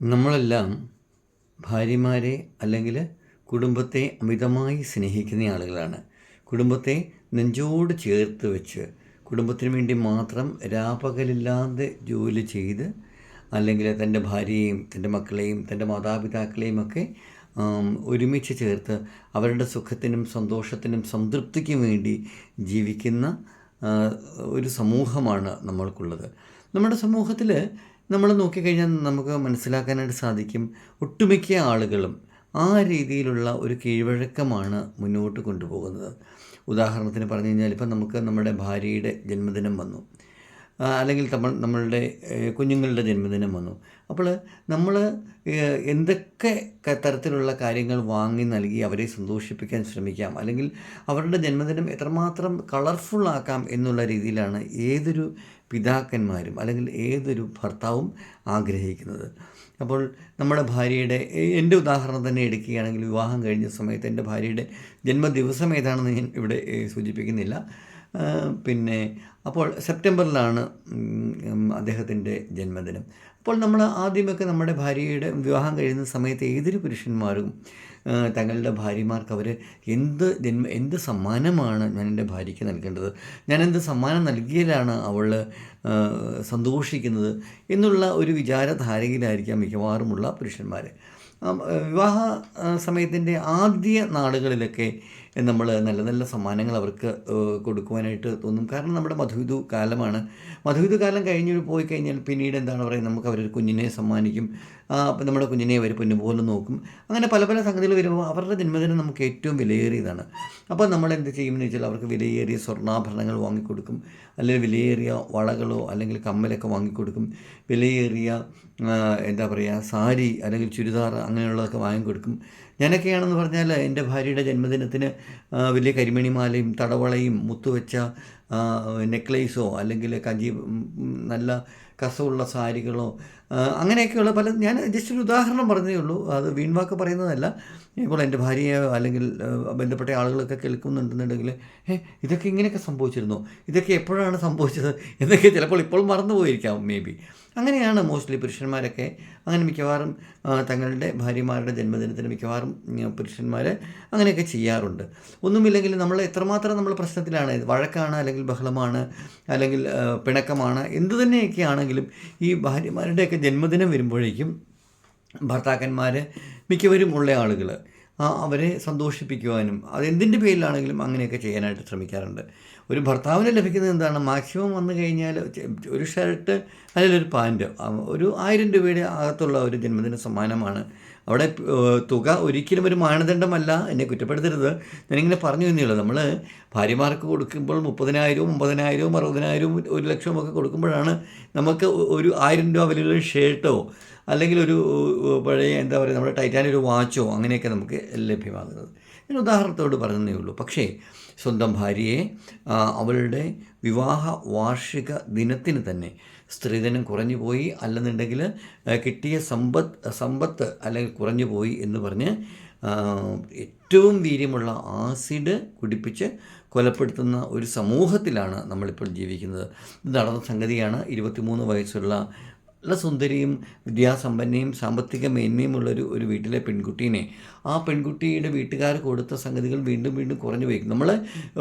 നമ്മളെല്ലാം ഭാര്യമാരെ അല്ലെങ്കിൽ കുടുംബത്തെ അമിതമായി സ്നേഹിക്കുന്ന ആളുകളാണ്. കുടുംബത്തെ നെഞ്ചോട് ചേർത്ത് വെച്ച് കുടുംബത്തിന് വേണ്ടി മാത്രം രാപകലില്ലാതെ ജോലി ചെയ്ത് അല്ലെങ്കിൽ തന്റെ ഭാര്യയെയും തന്റെ മക്കളെയും തന്റെ മാതാപിതാക്കളെയും ഒക്കെ ഒരുമിച്ച് ചേർത്ത് അവരുടെ സുഖത്തിനും സന്തോഷത്തിനും സംതൃപ്തിക്കും വേണ്ടി ജീവിക്കുന്ന ഒരു സമൂഹമാണ് നമ്മൾക്കുള്ളത്. നമ്മുടെ സമൂഹത്തിൽ നമ്മൾ നോക്കിക്കഴിഞ്ഞാൽ നമുക്ക് മനസ്സിലാക്കാനായിട്ട് സാധിക്കും ഒട്ടുമിക്ക ആളുകളും ആ രീതിയിലുള്ള ഒരു കീഴ്വഴക്കമാണ് മുന്നോട്ട് കൊണ്ടുപോകുന്നത്. ഉദാഹരണത്തിന് പറഞ്ഞു കഴിഞ്ഞാൽ ഇപ്പം നമുക്ക് നമ്മുടെ ഭാര്യയുടെ ജന്മദിനം വന്നു. അല്ലെങ്കിൽ നമ്മൾ നമ്മളുടെ കുഞ്ഞുങ്ങളുടെ ജന്മദിനം വന്നു. അപ്പോൾ നമ്മൾ എന്തൊക്കെ തരത്തിലുള്ള കാര്യങ്ങൾ വാങ്ങി നൽകി അവരെ സന്തോഷിപ്പിക്കാൻ ശ്രമിക്കാം അല്ലെങ്കിൽ അവരുടെ ജന്മദിനം എത്രമാത്രം കളർഫുള്ളാക്കാം എന്നുള്ള രീതിയിലാണ് ഏതൊരു പിതാക്കന്മാരും അല്ലെങ്കിൽ ഏതൊരു ഭർത്താവും ആഗ്രഹിക്കുന്നത്. അപ്പോൾ നമ്മുടെ ഭാര്യയുടെ എന്റെ ഉദാഹരണം തന്നെ എടുക്കുകയാണെങ്കിൽ വിവാഹം കഴിഞ്ഞ സമയത്ത് എന്റെ ഭാര്യയുടെ ജന്മദിവസം ഏതാണെന്ന് ഞാൻ ഇവിടെ സൂചിപ്പിക്കുന്നില്ല. പിന്നെ അപ്പോൾ സെപ്റ്റംബറിലാണ് അദ്ദേഹത്തിന്റെ ജന്മദിനം. അപ്പോൾ നമ്മൾ ആദ്യമൊക്കെ നമ്മുടെ ഭാര്യയുടെ വിവാഹം കഴിയുന്ന സമയത്ത് ഏതൊരു പുരുഷന്മാരും തങ്ങളുടെ ഭാര്യമാർക്ക് അവർ എന്ത് ജന്മ എന്ത് സമ്മാനമാണ് ഞാൻ എന്റെ ഭാര്യയ്ക്ക് നൽകേണ്ടത്? ഞാൻ എന്ത് സമ്മാനം നൽകിയാലാണ് അവൾ സന്തോഷിക്കുന്നത് എന്നുള്ള ഒരു വിചാരധാരയിലായിരിക്കാം മിക്കവാറുമുള്ള പുരുഷന്മാർ വിവാഹ സമയത്തിന്റെ ആദ്യ നാളുകളിലൊക്കെ നമ്മൾ നല്ല നല്ല സമ്മാനങ്ങൾ അവർക്ക് കൊടുക്കുവാനായിട്ട് തോന്നും. കാരണം നമ്മുടെ മധുവിധു കാലമാണ്. മധുവിധു കാലം കഴിഞ്ഞ് പോയി കഴിഞ്ഞാൽ പിന്നീട് എന്താണ് പറയുക നമുക്ക് അവരൊരു കുഞ്ഞിനെ സമ്മാനിക്കും. അപ്പം നമ്മുടെ കുഞ്ഞിനെ അവർ പൊന്നുപോലെ നോക്കും. അങ്ങനെ പല പല സംഗതികൾ വരുമ്പോൾ അവരുടെ ജന്മദിനം നമുക്ക് ഏറ്റവും വിലയേറിയതാണ്. അപ്പോൾ നമ്മൾ എന്ത് ചെയ്യുമെന്ന് വെച്ചാൽ അവർക്ക് വിലയേറിയ സ്വർണാഭരണങ്ങൾ വാങ്ങിക്കൊടുക്കും. അല്ലെങ്കിൽ വിലയേറിയ വളകളോ അല്ലെങ്കിൽ കമ്മലൊക്കെ വാങ്ങിക്കൊടുക്കും. വിലയേറിയ എന്താ പറയുക സാരി അല്ലെങ്കിൽ ചുരിദാർ അങ്ങനെയുള്ളതൊക്കെ വാങ്ങിക്കൊടുക്കും. ഞാനൊക്കെയാണെന്ന് പറഞ്ഞാൽ എന്റെ ഭാര്യയുടെ ജന്മദിനത്തിന് വലിയ കരിമണിമാലയും തടവളയും മുത്തുവെച്ച നെക്ലേസോ അല്ലെങ്കിൽ കഞ്ചി നല്ല കസവുള്ള സാരികളോ അങ്ങനെയൊക്കെയുള്ള പല ഞാൻ ജസ്റ്റ് ഒരു ഉദാഹരണം പറഞ്ഞേ ഉള്ളൂ. അത് വീൺവാക്ക് പറയുന്നതല്ല. ഇപ്പോൾ എന്റെ ഭാര്യയോ അല്ലെങ്കിൽ ബന്ധപ്പെട്ട ആളുകളൊക്കെ കേൾക്കുന്നുണ്ടെന്നുണ്ടെങ്കിൽ ഏ ഇതൊക്കെ ഇങ്ങനെയൊക്കെ സംഭവിച്ചിരുന്നു? ഇതൊക്കെ എപ്പോഴാണ് സംഭവിച്ചത്? എന്നൊക്കെ ചിലപ്പോൾ ഇപ്പോൾ മറന്നു പോയിരിക്കാം മേ ബി അങ്ങനെയാണ് മോസ്റ്റ്ലി പുരുഷന്മാരൊക്കെ. അങ്ങനെ മിക്കവാറും തങ്ങളുടെ ഭാര്യമാരുടെ ജന്മദിനത്തിന് മിക്കവാറും പുരുഷന്മാർ അങ്ങനെയൊക്കെ ചെയ്യാറുണ്ട്. ഒന്നുമില്ലെങ്കിൽ നമ്മൾ എത്രമാത്രം നമ്മൾ പ്രശ്നത്തിലാണ്. വഴക്കാണ് അല്ലെങ്കിൽ ബഹളമാണ് അല്ലെങ്കിൽ പിണക്കമാണ്. എന്തു തന്നെയൊക്കെ ആണെങ്കിലും ഈ ഭാര്യമാരുടെയൊക്കെ ജന്മദിനം വരുമ്പോഴേക്കും ഭർത്താക്കന്മാർ മിക്കവരും ഉള്ള ആളുകൾ അവരെ സന്തോഷിപ്പിക്കുവാനും അതെന്തിന്റെ പേരിലാണെങ്കിലും അങ്ങനെയൊക്കെ ചെയ്യാനായിട്ട് ശ്രമിക്കാറുണ്ട്. ഒരു ഭർത്താവിന് ലഭിക്കുന്നത് എന്താണ്? മാക്സിമം വന്നു കഴിഞ്ഞാൽ ഒരു ഷർട്ട് അല്ലെങ്കിൽ ഒരു പാന്റ് ഒരു ആയിരം രൂപയുടെ അകത്തുള്ള ഒരു ജന്മദിന സമ്മാനമാണ് അവിടെ തുക ഒരിക്കലും ഒരു മാനദണ്ഡമല്ല എന്നെ കുറ്റപ്പെടുത്തരുത്. ഞാനിങ്ങനെ പറഞ്ഞു തന്നെയുള്ളൂ. നമ്മൾ ഭാര്യമാർക്ക് കൊടുക്കുമ്പോൾ മുപ്പതിനായിരവും ഒമ്പതിനായിരവും അറുപതിനായിരവും ഒരു ലക്ഷവും ഒക്കെ കൊടുക്കുമ്പോഴാണ് നമുക്ക് ഒരു ആയിരം രൂപ വിലയുള്ള ഷർട്ടോ അല്ലെങ്കിൽ ഒരു പഴയ എന്താ പറയുക നമ്മുടെ ടൈറ്റാനിക് ഒരു വാച്ചോ അങ്ങനെയൊക്കെ നമുക്ക് ലഭ്യമാകുന്നത്. ഞാൻ ഉദാഹരണത്തോട് പറഞ്ഞതേ ഉള്ളൂ. പക്ഷേ സ്വന്തം ഭാര്യയെ അവളുടെ വിവാഹ വാർഷിക ദിനത്തിന് തന്നെ സ്ത്രീധനം കുറഞ്ഞു പോയി അല്ലെന്നുണ്ടെങ്കിൽ കിട്ടിയ സമ്പത്ത് സമ്പത്ത് അല്ലെങ്കിൽ കുറഞ്ഞു പോയി എന്ന് പറഞ്ഞ് ഏറ്റവും വീര്യമുള്ള ആസിഡ് കുടിപ്പിച്ച് കൊലപ്പെടുത്തുന്ന ഒരു സമൂഹത്തിലാണ് നമ്മളിപ്പോൾ ജീവിക്കുന്നത്. നടന്ന സംഗതിയാണ്. ഇരുപത്തിമൂന്ന് വയസ്സുള്ള നല്ല സുന്ദരിയും വിദ്യാസമ്പന്നയും സാമ്പത്തിക മേന്മയുമുള്ളൊരു ഒരു വീട്ടിലെ പെൺകുട്ടീനെ. ആ പെൺകുട്ടിയുടെ വീട്ടുകാർ കൊടുത്ത സംഗതികൾ വീണ്ടും വീണ്ടും കുറഞ്ഞു പോയി നമ്മൾ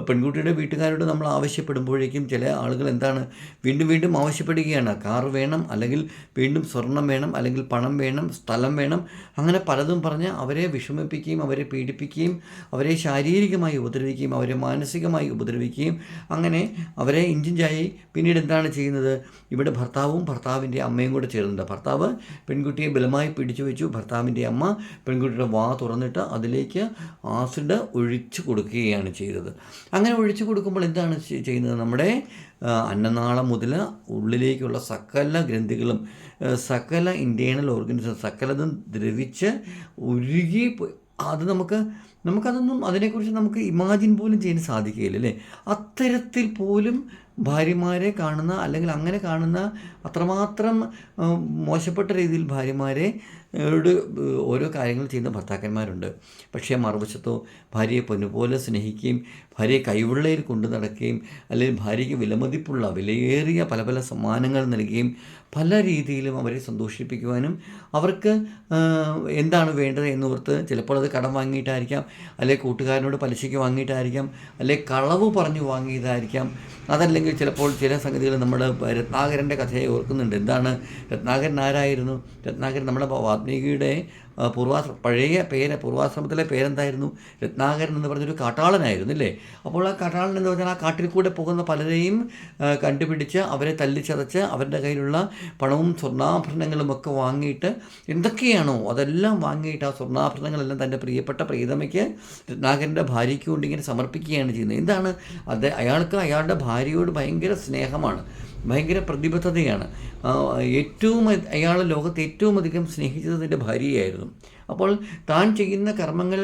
പെൺകുട്ടിയുടെ വീട്ടുകാരോട് നമ്മൾ ആവശ്യപ്പെടുമ്പോഴേക്കും ചില ആളുകൾ എന്താണ്? വീണ്ടും വീണ്ടും ആവശ്യപ്പെടുകയാണ്. കാർ വേണം അല്ലെങ്കിൽ വീണ്ടും സ്വർണം വേണം അല്ലെങ്കിൽ പണം വേണം സ്ഥലം വേണം. അങ്ങനെ പലതും പറഞ്ഞ് അവരെ വിഷമിപ്പിക്കുകയും അവരെ പീഡിപ്പിക്കുകയും അവരെ ശാരീരികമായി ഉപദ്രവിക്കുകയും അവരെ മാനസികമായി ഉപദ്രവിക്കുകയും അങ്ങനെ അവരെ ഇഞ്ചിഞ്ചായി പിന്നീട് എന്താണ് ചെയ്യുന്നത്? ഇവിടെ ഭർത്താവും ഭർത്താവിന്റെ അമ്മയും കൂടെ ചേർന്നുണ്ട് ഭർത്താവ് പെൺകുട്ടിയെ ബലമായി പിടിച്ചു വെച്ചു. ഭർത്താവിന്റെ അമ്മ പെൺകുട്ടിയുടെ വാ തുറന്നിട്ട് അതിലേക്ക് ആസിഡ് ഒഴിച്ചു കൊടുക്കുകയാണ് ചെയ്തത്. അങ്ങനെ ഒഴിച്ചു കൊടുക്കുമ്പോൾ എന്താണ് ചെയ്യുന്നത്? നമ്മുടെ അന്നനാളം മുതൽ ഉള്ളിലേക്കുള്ള സകല ഗ്രന്ഥികളും സകല ഇന്റേണൽ ഓർഗനിസം സകലതും ദ്രവിച്ച് ഉരുകി അത് നമുക്ക് നമുക്കതൊന്നും അതിനെക്കുറിച്ച് നമുക്ക് ഇമാജിൻ പോലും ചെയ്യാൻ സാധിക്കുകയില്ല അല്ലേ? അത്തരത്തിൽ പോലും ഭാര്യമാരെ കാണുന്ന അല്ലെങ്കിൽ അങ്ങനെ കാണുന്ന അത്രമാത്രം മോശപ്പെട്ട രീതിയിൽ ഭാര്യമാരെ യോട് ഓരോ കാര്യങ്ങൾ ചെയ്യുന്ന ഭർത്താക്കന്മാരുണ്ട്. പക്ഷേ മറുവശത്തോ ഭാര്യയെ പൊന്നുപോലെ സ്നേഹിക്കുകയും ഭാര്യയെ കൈവിള്ളയിൽ കൊണ്ടു നടക്കുകയും അല്ലെങ്കിൽ ഭാര്യയ്ക്ക് വിലമതിപ്പുള്ള വിലയേറിയ പല പല സമ്മാനങ്ങൾ നൽകുകയും പല രീതിയിലും അവരെ സന്തോഷിപ്പിക്കുവാനും അവർക്ക് എന്താണ് വേണ്ടത് എന്നോർത്ത് ചിലപ്പോൾ അത് കടം വാങ്ങിയിട്ടായിരിക്കാം അല്ലെങ്കിൽ കൂട്ടുകാരനോട് പലിശയ്ക്ക് വാങ്ങിയിട്ടായിരിക്കാം അല്ലെങ്കിൽ കളവ് പറഞ്ഞു വാങ്ങിയതായിരിക്കാം. അതല്ലെങ്കിൽ ചിലപ്പോൾ ചില സംഗതികൾ നമ്മൾ രത്നാകരന്റെ കഥയെ ഓർക്കുന്നുണ്ട്. എന്താണ്? രത്നാകരൻ ആരായിരുന്നു? രത്നാകരൻ നമ്മുടെ വാൽമീകിയുടെ പൂർവാശ്ര പഴയ പേര് പൂർവാശ്രമത്തിലെ പേരെന്തായിരുന്നു? രത്നാകരൻ എന്ന് പറഞ്ഞൊരു കാട്ടാളനായിരുന്നു അല്ലേ അപ്പോൾ ആ കാട്ടാളൻ എന്ന് പറഞ്ഞാൽ ആ കാട്ടിൽ കൂടെ പോകുന്ന പലരെയും കണ്ടുപിടിച്ച് അവരെ തല്ലിച്ചതച്ച് അവരുടെ കയ്യിലുള്ള പണവും സ്വർണാഭരണങ്ങളും ഒക്കെ വാങ്ങിയിട്ട് എന്തൊക്കെയാണോ അതെല്ലാം വാങ്ങിയിട്ട് ആ സ്വർണാഭരണങ്ങളെല്ലാം തന്റെ പ്രിയപ്പെട്ട പ്രീതമയ്ക്ക് രത്നാകരന്റെ ഭാര്യയ്ക്ക് കൊണ്ട് ഇങ്ങനെ സമർപ്പിക്കുകയാണ് ചെയ്യുന്നത്. എന്താണ്? അത് അയാൾക്ക് അയാളുടെ ഭാര്യയോട് ഭയങ്കര സ്നേഹമാണ്. ഭയങ്കര പ്രതിബദ്ധതയാണ്. ഏറ്റവും അയാൾ ലോകത്തെ ഏറ്റവും അധികം സ്നേഹിച്ചത് തന്റെ ഭാര്യയായിരുന്നു. അപ്പോൾ താൻ ചെയ്യുന്ന കർമ്മങ്ങൾ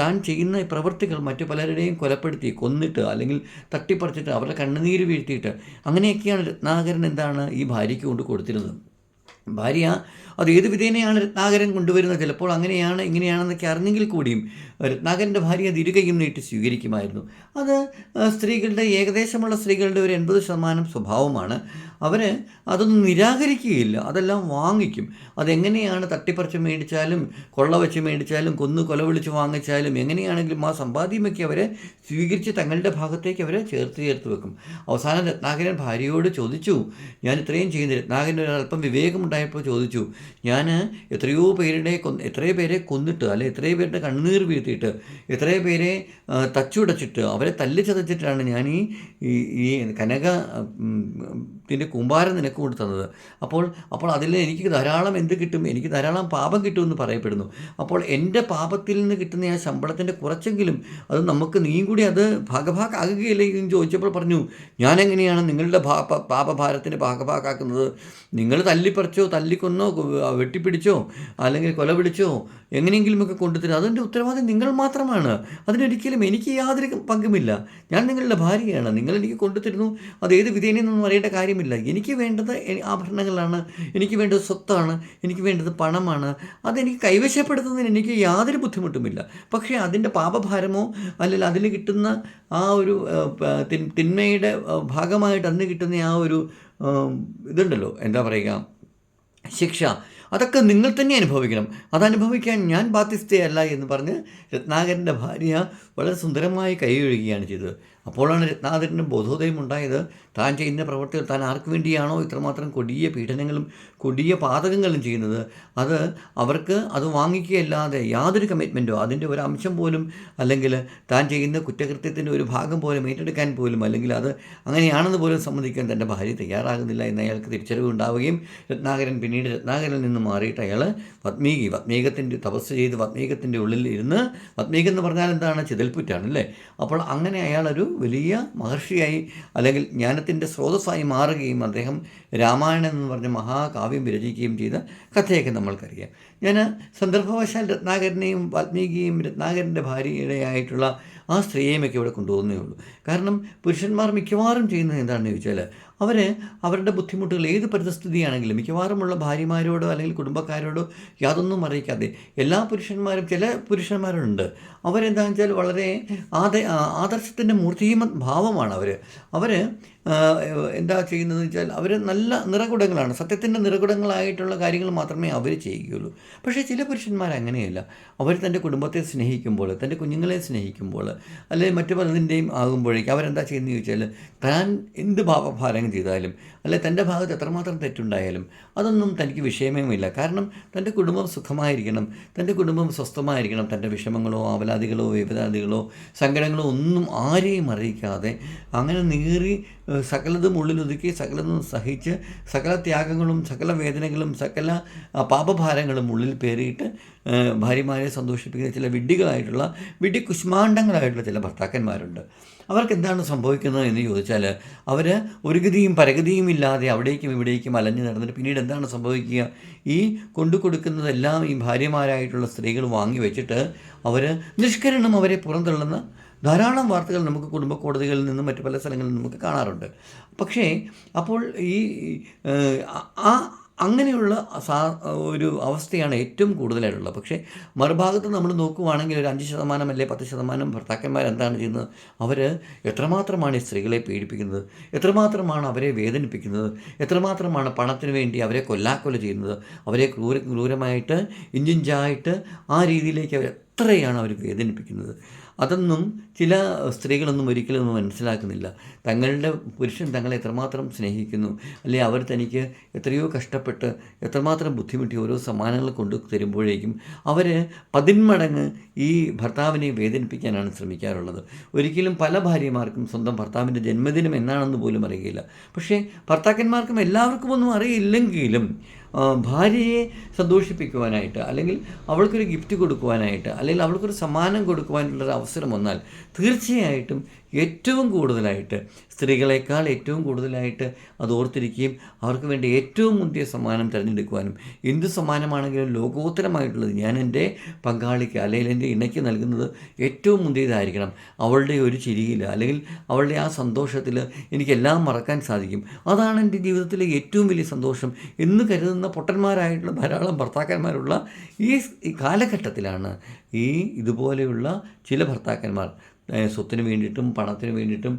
താൻ ചെയ്യുന്ന പ്രവൃത്തികൾ മറ്റു പലരുടെയും കൊലപ്പെടുത്തി കൊന്നിട്ട് അല്ലെങ്കിൽ തട്ടിപ്പറിച്ചിട്ട് അവരുടെ കണ്ണുനീര് വീഴ്ത്തിയിട്ട് അങ്ങനെയൊക്കെയാണ് രത്നാകരൻ എന്താണ് ഈ ഭാര്യയ്ക്ക് കൊണ്ട് കൊടുത്തിരുന്നത്. ഭാര്യ അത് ഏത് വിധേനയാണ് രത്നാകരൻ കൊണ്ടുവരുന്നത്? ചിലപ്പോൾ അങ്ങനെയാണ് ഇങ്ങനെയാണെന്നൊക്കെ അറിഞ്ഞെങ്കിൽ കൂടിയും രത്നാകരന്റെ ഭാര്യ അത് നീട്ടി സ്വീകരിക്കുമായിരുന്നു. അത് സ്ത്രീകളുടെ ഏകദേശമുള്ള സ്ത്രീകളുടെ ഒരു എൺപത് ശതമാനം സ്വഭാവമാണ്. അവർ അതൊന്നും നിരാകരിക്കുകയില്ല. അതെല്ലാം വാങ്ങിക്കും. അതെങ്ങനെയാണ് തട്ടിപ്പറിച്ച് മേടിച്ചാലും കൊള്ള വെച്ച് മേടിച്ചാലും കൊന്നു കൊല വിളിച്ച് വാങ്ങിച്ചാലും എങ്ങനെയാണെങ്കിലും ആ സമ്പാദ്യമൊക്കെ അവരെ സ്വീകരിച്ച് തങ്ങളുടെ ഭാഗത്തേക്ക് അവരെ ചേർത്ത് ചേർത്ത് വെക്കും. അവസാനം രത്നാകരൻ ഭാര്യയോട് ചോദിച്ചു ഞാൻ ഇത്രയും ചെയ്യുന്ന. രത്നാകരൻ ഒരു അല്പം വിവേകമുണ്ടായപ്പോൾ ചോദിച്ചു ഞാൻ എത്രയോ പേരുടെ എത്രയോ പേരെ കൊന്നിട്ട് അല്ലെ എത്രയോ പേരുടെ കണ്ണീർ വീഴ്ത്തിയിട്ട് എത്രയോ പേരെ തച്ചുടച്ചിട്ട് അവരെ തല്ലിച്ചതച്ചിട്ടാണ് ഞാൻ ഈ- ഈ കനക ഉം, കുമ്പാരം നിനക്ക് കൊണ്ട് തന്നത് അപ്പോൾ അപ്പോൾ അതിൽ എനിക്ക് ധാരാളം എന്ത് കിട്ടും? എനിക്ക് ധാരാളം പാപം കിട്ടുമെന്ന് പറയപ്പെടുന്നു. അപ്പോൾ എന്റെ പാപത്തിൽ നിന്ന് കിട്ടുന്ന ആ ശമ്പളത്തിന്റെ കുറച്ചെങ്കിലും അത് നമുക്ക് നീയും കൂടി അത് ഭാഗഭാഗാകുകയില്ലേ എന്ന് ചോദിച്ചപ്പോൾ പറഞ്ഞു ഞാൻ നിങ്ങളുടെ പാപ പ- പാപഭാരത്തിന് ഭാഗഭാഗാക്കുന്നത്? നിങ്ങൾ തല്ലിപ്പറിച്ചോ തല്ലിക്കൊന്നോ വെട്ടിപ്പിടിച്ചോ അല്ലെങ്കിൽ കൊല പിടിച്ചോ എങ്ങനെയെങ്കിലുമൊക്കെ കൊണ്ടുതരും അതിന്റെ ഉത്തരവാദിത്വം നിങ്ങൾ മാത്രമാണ്. അതിനൊരിക്കലും എനിക്ക് യാതൊരു പങ്കുമില്ല. ഞാൻ നിങ്ങളുടെ ഭാര്യയാണ്. നിങ്ങൾ എനിക്ക് കൊണ്ടുതരുന്നു. അത് ഏത് വിധേനയെന്നൊന്നും അറിയേണ്ട കാര്യമില്ല. എനിക്ക് വേണ്ടത് ആഭരണങ്ങളാണ് എനിക്ക് വേണ്ടത് സ്വത്താണ് എനിക്ക് വേണ്ടത് പണമാണ്. അതെനിക്ക് കൈവശപ്പെടുത്തുന്നതിന് എനിക്ക് യാതൊരു ബുദ്ധിമുട്ടുമില്ല. പക്ഷേ അതിന്റെ പാപഭാരമോ അല്ലെങ്കിൽ അതിൽ കിട്ടുന്ന ആ ഒരു തിന്മയുടെ ഭാഗമായിട്ട് അന്ന് കിട്ടുന്ന ആ ഒരു ഇതുണ്ടല്ലോ എന്താ പറയുക ശിക്ഷ. അതൊക്കെ നിങ്ങൾ തന്നെ അനുഭവിക്കണം. അതനുഭവിക്കാൻ ഞാൻ ബാധ്യസ്ഥയല്ല എന്ന് പറഞ്ഞ് രത്നാകരന്റെ ഭാര്യ വളരെ സുന്ദരമായി കൈ കഴുകുകയാണ് ചെയ്തത്. അപ്പോഴാണ് രത്നാകരന് ബോധോദയം ഉണ്ടായത്. താൻ ചെയ്യുന്ന പ്രവർത്തികൾ താൻ ആർക്ക് വേണ്ടിയാണോ ഇത്രമാത്രം കൊടിയ പീഡനങ്ങളും കൊടിയ പാതകങ്ങളും ചെയ്യുന്നത്? അത് അവർക്ക് അത് വാങ്ങിക്കുകയല്ലാതെ യാതൊരു കമ്മിറ്റ്മെന്റോ അതിന്റെ ഒരു അംശം പോലും അല്ലെങ്കിൽ താൻ ചെയ്യുന്ന കുറ്റകൃത്യത്തിന്റെ ഒരു ഭാഗം പോലും ഏറ്റെടുക്കാൻ പോലും അല്ലെങ്കിൽ അത് അങ്ങനെയാണെന്ന് പോലും സമ്മതിക്കാൻ തന്റെ ഭാര്യ തയ്യാറാകുന്നില്ല എന്ന് അയാൾക്ക് തിരിച്ചറിവ് ഉണ്ടാവുകയും രത്നാകരൻ പിന്നീട് രത്നാകരനിൽ നിന്ന് മാറിയിട്ട് അയാൾ പത്മീകി വത്മീകത്തിന്റെ തപസ് ചെയ്ത് വത്മീകത്തിന്റെ ഉള്ളിൽ ഇരുന്ന് വത്മീകം എന്ന് പറഞ്ഞാൽ എന്താണ്? ചിതൽപ്പുറ്റാണ് അല്ലേ? അപ്പോൾ അങ്ങനെ അയാളൊരു വലിയ മഹർഷിയായി അല്ലെങ്കിൽ ജ്ഞാനത്തിന്റെ സ്രോതസ്സായി മാറുകയും അദ്ദേഹം രാമായണം എന്ന് പറഞ്ഞ മഹാകാവ്യം വിരചിക്കുകയും ചെയ്ത കഥയൊക്കെ നമ്മൾക്കറിയാം. ഞാൻ സന്ദർഭവശാൽ രത്നാകരനെയും വാൽമീകിയും രത്നാകരന്റെ ഭാര്യയുടെയായിട്ടുള്ള ആ സ്ത്രീയെയുമൊക്കെ ഇവിടെ കൊണ്ടുപോകുന്നേ ഉള്ളൂ. കാരണം പുരുഷന്മാർ മിക്കവാറും ചെയ്യുന്നത് എന്താണെന്ന് ചോദിച്ചാൽ അവർ അവരുടെ ബുദ്ധിമുട്ടുകൾ ഏത് പരിതസ്ഥിതിയാണെങ്കിലും മിക്കവാറുമുള്ള ഭാര്യമാരോടോ അല്ലെങ്കിൽ കുടുംബക്കാരോടോ യാതൊന്നും അറിയിക്കാതെ എല്ലാ പുരുഷന്മാരും ചില പുരുഷന്മാരുണ്ട്. അവരെന്താണെന്ന് വെച്ചാൽ വളരെ ആദ ആദർശത്തിന്റെ മൂർത്തിയും ഭാവമാണ് അവർ അവർ എന്താ ചെയ്യുന്നതെന്ന് വെച്ചാൽ അവർ നല്ല നിറകുടങ്ങളാണ്. സത്യത്തിന്റെ നിറകുടങ്ങളായിട്ടുള്ള കാര്യങ്ങൾ മാത്രമേ അവർ ചെയ്യുകയുള്ളൂ. പക്ഷേ ചില പുരുഷന്മാർ അങ്ങനെയല്ല. അവർ തന്റെ കുടുംബത്തെ സ്നേഹിക്കുമ്പോൾ തന്റെ കുഞ്ഞുങ്ങളെ സ്നേഹിക്കുമ്പോൾ അല്ലെങ്കിൽ മറ്റു പലതിന്റെയും ആകുമ്പോഴേക്കും അവരെന്താ ചെയ്യുന്നതെന്ന് ചോദിച്ചാൽ താൻ എന്ത് ഭാവഭാരം ചെയ്താലും അല്ലെ തന്റെ ഭാഗത്ത് എത്രമാത്രം തെറ്റുണ്ടായാലും അതൊന്നും തനിക്ക് വിഷയമേമില്ല കാരണം തന്റെ കുടുംബം സുഖമായിരിക്കണം തന്റെ കുടുംബം സ്വസ്ഥമായിരിക്കണം തന്റെ വിഷമങ്ങളോ അവലാദികളോ വിപരാദികളോ സങ്കടങ്ങളോ ഒന്നും ആരെയും അറിയിക്കാതെ അങ്ങനെ നീറി സകലതും ഉള്ളിലൊതുക്കി സകലതും സഹിച്ച് സകല ത്യാഗങ്ങളും സകല വേദനകളും സകല പാപഭാരങ്ങളും ഉള്ളിൽ പേറിയിട്ട് ഭാര്യമാരെ സന്തോഷിപ്പിക്കുന്ന ചില വിഡ്ഢികളായിട്ടുള്ള വിഡ്ഢി കുശ്മാണ്ഡങ്ങളായിട്ടുള്ള ചില ഭർത്താക്കന്മാരുണ്ട്. അവർക്ക് എന്താണ് സംഭവിക്കുന്നത് എന്ന് ചോദിച്ചാൽ അവർ ഒരു ഗതിയും പരഗതിയും ഇല്ലാതെ അവിടേക്കും ഇവിടേക്കും അലഞ്ഞു നടന്നിട്ട് പിന്നീട് എന്താണ് സംഭവിക്കുക? ഈ കൊണ്ടു കൊടുക്കുന്നതെല്ലാം ഈ ഭാര്യമാരായിട്ടുള്ള സ്ത്രീകൾ വാങ്ങി വെച്ചിട്ട് അവർ നിഷ്കരണം അവരെ പുറന്തള്ളുന്ന ധാരാളം വാർത്തകൾ നമുക്ക് കുടുംബ കോടതികളിൽ നിന്നും മറ്റു പല സ്ഥലങ്ങളിൽ നമുക്ക് കാണാറുണ്ട്. പക്ഷേ അപ്പോൾ ഈ ആ അങ്ങനെയുള്ള സാ ഒരു അവസ്ഥയാണ് ഏറ്റവും കൂടുതലായിട്ടുള്ളത്. പക്ഷേ മറുഭാഗത്ത് നമ്മൾ നോക്കുവാണെങ്കിൽ ഒരു അഞ്ച് ശതമാനം അല്ലെ പത്ത് ശതമാനം ഭർത്താക്കന്മാർ എന്താണ് ചെയ്യുന്നത്? അവർ എത്രമാത്രമാണ് ഈ സ്ത്രീകളെ പീഡിപ്പിക്കുന്നത്? എത്രമാത്രമാണ് അവരെ വേദനിപ്പിക്കുന്നത്? എത്രമാത്രമാണ് പണത്തിന് വേണ്ടി അവരെ കൊല്ലാക്കൊല ചെയ്യുന്നത്? അവരെ ക്രൂര ക്രൂരമായിട്ട് ഇഞ്ചിഞ്ചായിട്ട് ആ രീതിയിലേക്ക് അവർ എത്രയാണ് അവർ വേദനിപ്പിക്കുന്നത്? അതൊന്നും ചില സ്ത്രീകളൊന്നും ഒരിക്കലും മനസ്സിലാക്കുന്നില്ല. തങ്ങളുടെ പുരുഷൻ തങ്ങളെ എത്രമാത്രം സ്നേഹിക്കുന്നു അല്ലെ അവർ തനിക്ക് എത്രയോ കഷ്ടപ്പെട്ട് എത്രമാത്രം ബുദ്ധിമുട്ടി ഓരോ സമ്മാനങ്ങൾ കൊണ്ടു തരുമ്പോഴേക്കും അവർ പതിന്മടങ്ങ് ഈ ഭർത്താവിനെ വേദനിപ്പിക്കാനാണ് ശ്രമിക്കാറുള്ളത്. ഒരിക്കലും പല ഭാര്യമാർക്കും സ്വന്തം ഭർത്താവിന്റെ ജന്മദിനം എന്നാണെന്ന് പോലും അറിയില്ല. പക്ഷേ ഭർത്താക്കന്മാർക്കും എല്ലാവർക്കും ഒന്നും അറിയില്ലെങ്കിലും ഭാര്യയെ സന്തോഷിപ്പിക്കുവാനായിട്ട് അല്ലെങ്കിൽ അവൾക്കൊരു ഗിഫ്റ്റ് കൊടുക്കുവാനായിട്ട് അല്ലെങ്കിൽ അവൾക്കൊരു സമ്മാനം കൊടുക്കുവാനുള്ളൊരു അവസരം വന്നാൽ തീർച്ചയായിട്ടും ഏറ്റവും കൂടുതലായിട്ട് സ്ത്രീകളെക്കാൾ ഏറ്റവും കൂടുതലായിട്ട് അത് ഓർത്തിരിക്കുകയും അവർക്ക് വേണ്ടി ഏറ്റവും മുന്തിയ സമ്മാനം തിരഞ്ഞെടുക്കുവാനും എന്ത് സമ്മാനമാണെങ്കിലും ലോകോത്തരമായിട്ടുള്ളത് ഞാൻ എന്റെ പങ്കാളിക്ക് അല്ലെങ്കിൽ എന്റെ ഇണയ്ക്ക് നൽകുന്നത് ഏറ്റവും മുന്തിയതായിരിക്കണം. അവളുടെ ഒരു ചിരിയിൽ അല്ലെങ്കിൽ അവളുടെ ആ സന്തോഷത്തിൽ എനിക്കെല്ലാം മറക്കാൻ സാധിക്കും. അതാണ് എന്റെ ജീവിതത്തിലെ ഏറ്റവും വലിയ സന്തോഷം എന്ന് കരുതുന്ന പൊട്ടന്മാരായിട്ടുള്ള ധാരാളം ഭർത്താക്കന്മാരുള്ള ഈ കാലഘട്ടത്തിലാണ് ഈ ഇതുപോലെയുള്ള ചില ഭർത്താക്കന്മാർ സ്വത്തിന് വേണ്ടിയിട്ടും പണത്തിന് വേണ്ടിയിട്ടും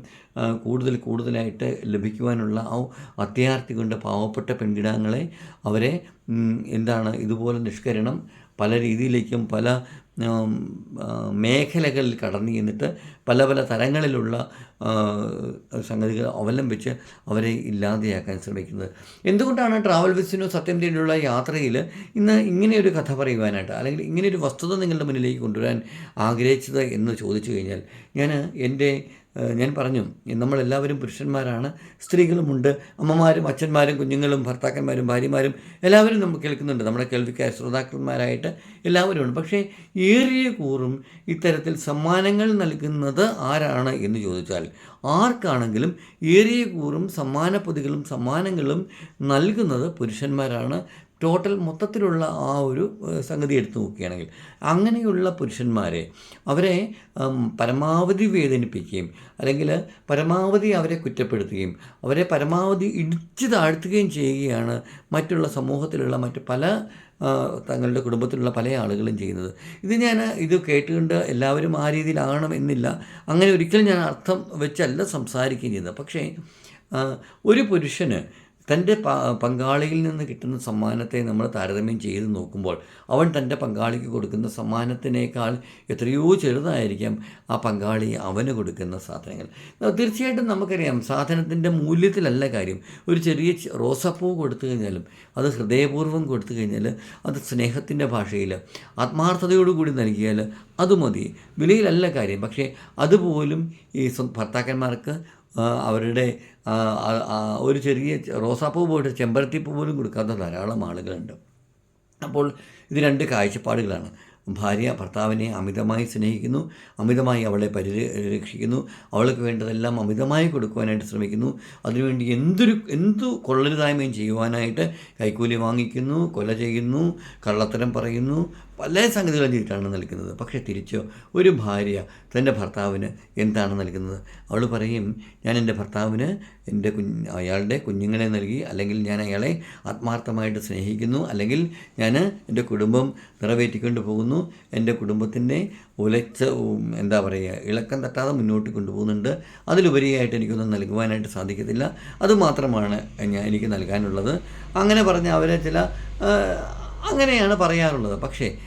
കൂടുതൽ കൂടുതലായിട്ട് ലഭിക്കുവാനുള്ള ആ അത്യാർത്ഥി കൊണ്ട് പാവപ്പെട്ട പെൺകിടാങ്ങളെ അവരെ എന്താണ് ഇതുപോലെ നിഷ്കരണം പല രീതിയിലേക്കും പല മേഖലകളിൽ കടന്നു ചെന്നിട്ട് പല പല തരങ്ങളിലുള്ള സംഗതികൾ അവലംബിച്ച് അവരെ ഇല്ലാതെയാക്കാൻ ശ്രമിക്കുന്നത്. എന്തുകൊണ്ടാണ് ട്രാവൽ വിസിനോ സത്യം തേടിയുള്ള യാത്രയിൽ ഇന്ന് ഇങ്ങനെയൊരു കഥ പറയുവാനായിട്ട് അല്ലെങ്കിൽ ഇങ്ങനെയൊരു വസ്തുത നിങ്ങളുടെ മുന്നിലേക്ക് കൊണ്ടുവരാൻ ആഗ്രഹിച്ചത് എന്ന് ചോദിച്ചു കഴിഞ്ഞാൽ ഞാൻ എന്റെ ഞാൻ പറഞ്ഞു നമ്മളെല്ലാവരും പുരുഷന്മാരാണ് സ്ത്രീകളുമുണ്ട് അമ്മമാരും അച്ഛന്മാരും കുഞ്ഞുങ്ങളും ഭർത്താക്കന്മാരും ഭാര്യമാരും എല്ലാവരും നമ്മൾ കേൾക്കുന്നുണ്ട്. നമ്മുടെ കേൾവിക്കാർ ശ്രോതാക്കന്മാരായിട്ട് എല്ലാവരും ഉണ്ട്. പക്ഷേ ഏറിയ കൂറും ഇത്തരത്തിൽ സമ്മാനങ്ങൾ നൽകുന്നത് ആരാണ് എന്ന് ചോദിച്ചാൽ ആർക്കാണെങ്കിലും ഏറിയ കൂറും സമ്മാനപ്പൊതികളും സമ്മാനങ്ങളും നൽകുന്നത് പുരുഷന്മാരാണ്. ടോട്ടൽ മൊത്തത്തിലുള്ള ആ ഒരു സംഗതി എടുത്തു നോക്കുകയാണെങ്കിൽ അങ്ങനെയുള്ള പുരുഷന്മാരെ അവരെ പരമാവധി വേദനിപ്പിക്കുകയും അല്ലെങ്കിൽ പരമാവധി അവരെ കുറ്റപ്പെടുത്തുകയും അവരെ പരമാവധി ഇടിച്ചു താഴ്ത്തുകയും ചെയ്യുകയാണ് മറ്റുള്ള സമൂഹത്തിലുള്ള മറ്റ് പല തങ്ങളുടെ കുടുംബത്തിലുള്ള പല ആളുകളും ചെയ്യുന്നത്. ഇത് ഞാൻ ഇത് കേട്ടുകൊണ്ട് എല്ലാവരും ആ രീതിയിലാകണം എന്നില്ല. അങ്ങനെ ഒരിക്കലും ഞാൻ അർത്ഥം വെച്ചല്ല സംസാരിക്കുകയും ചെയ്യുന്നത്. പക്ഷേ ഒരു പുരുഷന് തന്റെ പങ്കാളിയിൽ നിന്ന് കിട്ടുന്ന സമ്മാനത്തെ നമ്മൾ താരതമ്യം ചെയ്ത് നോക്കുമ്പോൾ അവൻ തന്റെ പങ്കാളിക്ക് കൊടുക്കുന്ന സമ്മാനത്തിനേക്കാൾ എത്രയോ ചെറുതായിരിക്കാം ആ പങ്കാളി അവന് കൊടുക്കുന്ന സാധനങ്ങൾ. തീർച്ചയായിട്ടും നമുക്കറിയാം സാധനത്തിന്റെ മൂല്യത്തിലല്ല കാര്യം. ഒരു ചെറിയ റോസപ്പൂ കൊടുത്തു കഴിഞ്ഞാലും അത് ഹൃദയപൂർവം കൊടുത്തു കഴിഞ്ഞാൽ അത് സ്നേഹത്തിന്റെ ഭാഷയിൽ ആത്മാർത്ഥതയോടുകൂടി നൽകിയാൽ അത് മതി. വിലയിലല്ല കാര്യം. പക്ഷേ അതുപോലും ഈ ഭർത്താക്കന്മാർക്ക് അവരുടെ ഒരു ചെറിയ റോസാപ്പൂ പോയിട്ട് ചെമ്പരത്തിപ്പൂ പോലും കൊടുക്കാത്ത ധാരാളം ആളുകളുണ്ട്. അപ്പോൾ ഇത് രണ്ട് കാഴ്ചപ്പാടുകളാണ്. ഭാര്യ ഭർത്താവിനെ അമിതമായി സ്നേഹിക്കുന്നു. അമിതമായി അവളെ പരിരക്ഷിക്കുന്നു. അവൾക്ക് വേണ്ടതെല്ലാം അമിതമായി കൊടുക്കുവാനായിട്ട് ശ്രമിക്കുന്നു. അതിനുവേണ്ടി എന്തൊരു എന്തു കൊള്ളരുതായ്മയും ചെയ്യുവാനായിട്ട് കൈക്കൂലി വാങ്ങിക്കുന്നു കൊല ചെയ്യുന്നു കള്ളത്തരം പറയുന്നു പല സംഗതികളും ചെയ്തിട്ടാണ് നൽകുന്നത് പക്ഷേ തിരിച്ചോ ഒരു ഭാര്യ തന്റെ ഭർത്താവിന് എന്താണ് നൽകുന്നത്? അവൾ പറയും ഞാൻ എന്റെ ഭർത്താവിന് എന്റെ കുഞ്ഞ് അയാളുടെ കുഞ്ഞുങ്ങളെ നൽകി അല്ലെങ്കിൽ ഞാൻ അയാളെ ആത്മാർത്ഥമായിട്ട് സ്നേഹിക്കുന്നു അല്ലെങ്കിൽ ഞാൻ എന്റെ കുടുംബം നിറവേറ്റിക്കൊണ്ട് പോകുന്നു എന്റെ കുടുംബത്തിന്റെ ഉലച്ച എന്താ പറയുക ഇളക്കം തട്ടാതെ മുന്നോട്ട് കൊണ്ടുപോകുന്നുണ്ട്. അതിലുപരിയായിട്ട് എനിക്കൊന്നും നൽകുവാനായിട്ട് സാധിക്കത്തില്ല. അതുമാത്രമാണ് ഞാൻ എനിക്ക് നൽകാനുള്ളത്. അങ്ങനെ പറഞ്ഞ് അവരെ ചില അങ്ങനെയാണ് പറയാറുള്ളത്. പക്ഷേ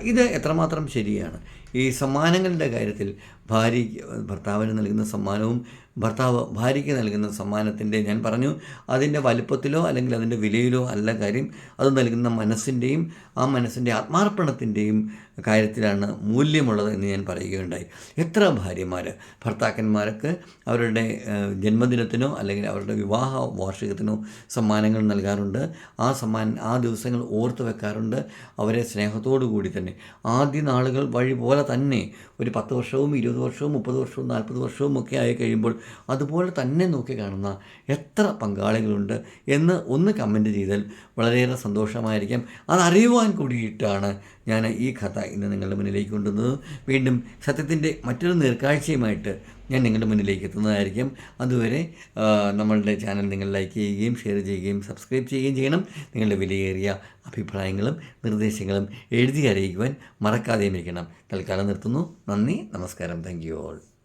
ഇത് എത്രമാത്രം ശരിയാണ്? ഈ സമ്മാനങ്ങളുടെ കാര്യത്തിൽ ഭാര്യയ്ക്ക് ഭർത്താവിന് നൽകുന്ന സമ്മാനവും ഭർത്താവ് ഭാര്യയ്ക്ക് നൽകുന്ന സമ്മാനത്തിന്റെ ഞാൻ പറഞ്ഞു അതിന്റെ വലുപ്പത്തിലോ അല്ലെങ്കിൽ അതിന്റെ വിലയിലോ അല്ല കാര്യം. അത് നൽകുന്ന മനസ്സിന്റെയും ആ മനസ്സിന്റെ ആത്മാർപ്പണത്തിന്റെയും കാര്യത്തിലാണ് മൂല്യമുള്ളത് എന്ന് ഞാൻ പറയുകയുണ്ടായി. എത്ര ഭാര്യമാർ ഭർത്താക്കന്മാർക്ക് അവരുടെ ജന്മദിനത്തിനോ അല്ലെങ്കിൽ അവരുടെ വിവാഹ വാർഷികത്തിനോ സമ്മാനങ്ങൾ നൽകാറുണ്ട്. ആ സമ്മാനം ആ ദിവസങ്ങൾ ഓർത്ത് വെക്കാറുണ്ട്. അവരെ സ്നേഹത്തോടു കൂടി തന്നെ. ആദ്യ നാളുകൾ വഴി പോലെ തന്നെ ഒരു പത്ത് വർഷവും ഇരുപത് വർഷവും മുപ്പത് വർഷവും നാൽപ്പത് വർഷവും ഒക്കെ ആയി കഴിയുമ്പോൾ അതുപോലെ തന്നെ നോക്കി കാണുന്ന എത്ര പങ്കാളികളുണ്ട് എന്ന് ഒന്ന് കമന്റ് ചെയ്താൽ വളരെയേറെ സന്തോഷമായിരിക്കും. അതറിയുവാൻ കൂടിയിട്ടാണ് ഞാൻ ഈ കഥ ഇന്ന് നിങ്ങളുടെ മുന്നിലേക്ക് കൊണ്ടുവന്നത്. വീണ്ടും സത്യത്തിന്റെ മറ്റൊരു നേർക്കാഴ്ചയുമായിട്ട് ഞാൻ നിങ്ങളുടെ മുന്നിലേക്ക് എത്തുന്നതായിരിക്കും. അതുവരെ നമ്മളുടെ ചാനൽ നിങ്ങൾ ലൈക്ക് ചെയ്യുകയും ഷെയർ ചെയ്യുകയും സബ്സ്ക്രൈബ് ചെയ്യുകയും ചെയ്യണം. നിങ്ങളുടെ വിലയേറിയ അഭിപ്രായങ്ങളും നിർദ്ദേശങ്ങളും എഴുതി അറിയിക്കുവാൻ മറക്കാതെ ഇരിക്കണം. തൽക്കാലം നിർത്തുന്നു. നന്ദി നമസ്കാരം. Thank you all